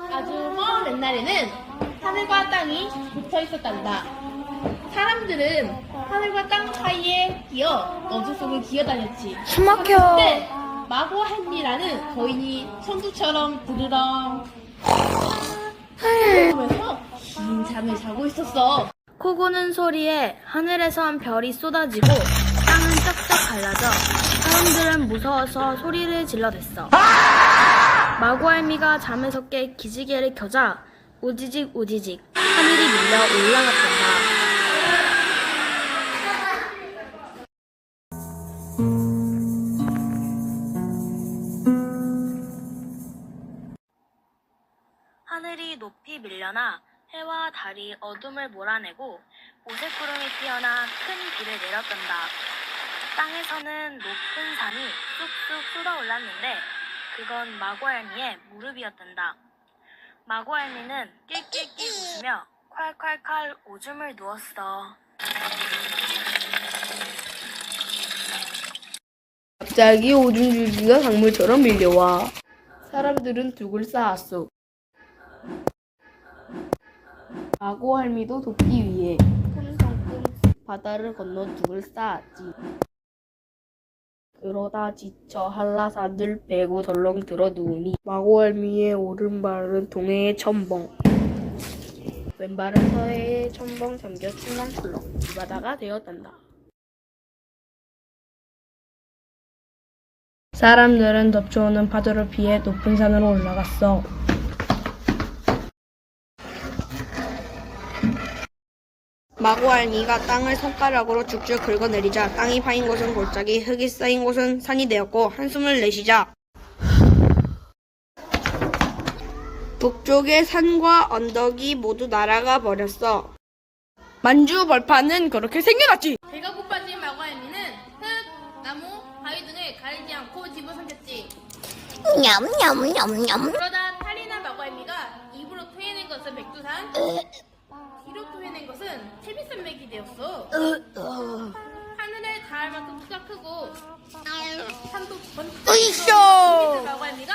아주 먼 옛날에는 하늘과 땅이 붙어 있었단다. 사람들은 하늘과 땅 사이에 기어 어둠 속을 기어다녔지. 숨 막혀. 그때 마고 햄리라는 거인이 천국처럼 부르렁 하면서 긴 잠을 자고 있었어. 코 고는 소리에 하늘에선 별이 쏟아지고 땅은 쩍쩍 갈라져 사람들은 무서워서 소리를 질러댔어. 마구알미가 잠에서 깨 기지개를 켜자 우지직 우지직 하늘이 밀려 올라갔단다. 하늘이 높이 밀려나 해와 달이 어둠을 몰아내고 오색 구름이 피어나 큰 비를 내렸단다. 땅에서는 높은 산이 쑥쑥 쏟아올랐는데 그건 마고알미의 무릎이었단다. 마고알미는 낄낄낄 웃으며 콸콸콸 오줌을 누웠어. 갑자기 오줌 줄기가 강물처럼 밀려와 사람들은 둑을 쌓았어. 마고 할미도 돕기 위해 바다를 건너 둑을 쌓았지. 그러다 지쳐 한라산들 빼고 덜렁 들어 누우니 마고 할미의 오른발은 동해의 첨벙 왼발은 서해의 첨벙 잠겨 출렁출렁 이 바다가 되었단다. 사람들은 덮쳐오는 파도를 피해 높은 산으로 올라갔어. 마고알미가 땅을 손가락으로 쭉쭉 긁어내리자 땅이 파인 곳은 골짜기, 흙이 쌓인 곳은 산이 되었고 한숨을 내쉬자 북쪽의 산과 언덕이 모두 날아가 버렸어. 만주 벌판은 그렇게 생겨났지. 배가 고파진 마고알미는 흙, 나무, 바위 등을 가리지 않고 집을 삼켰지. 냠냠냠냠 그러다 탈이 난 마고알미가 입으로 토해낸 것은 백두산, 토해낸 것은 태비산맥이 되었어. 하늘에 닿을 만큼 키가 크고 산도 번쩍 으이쇼! 마고알미가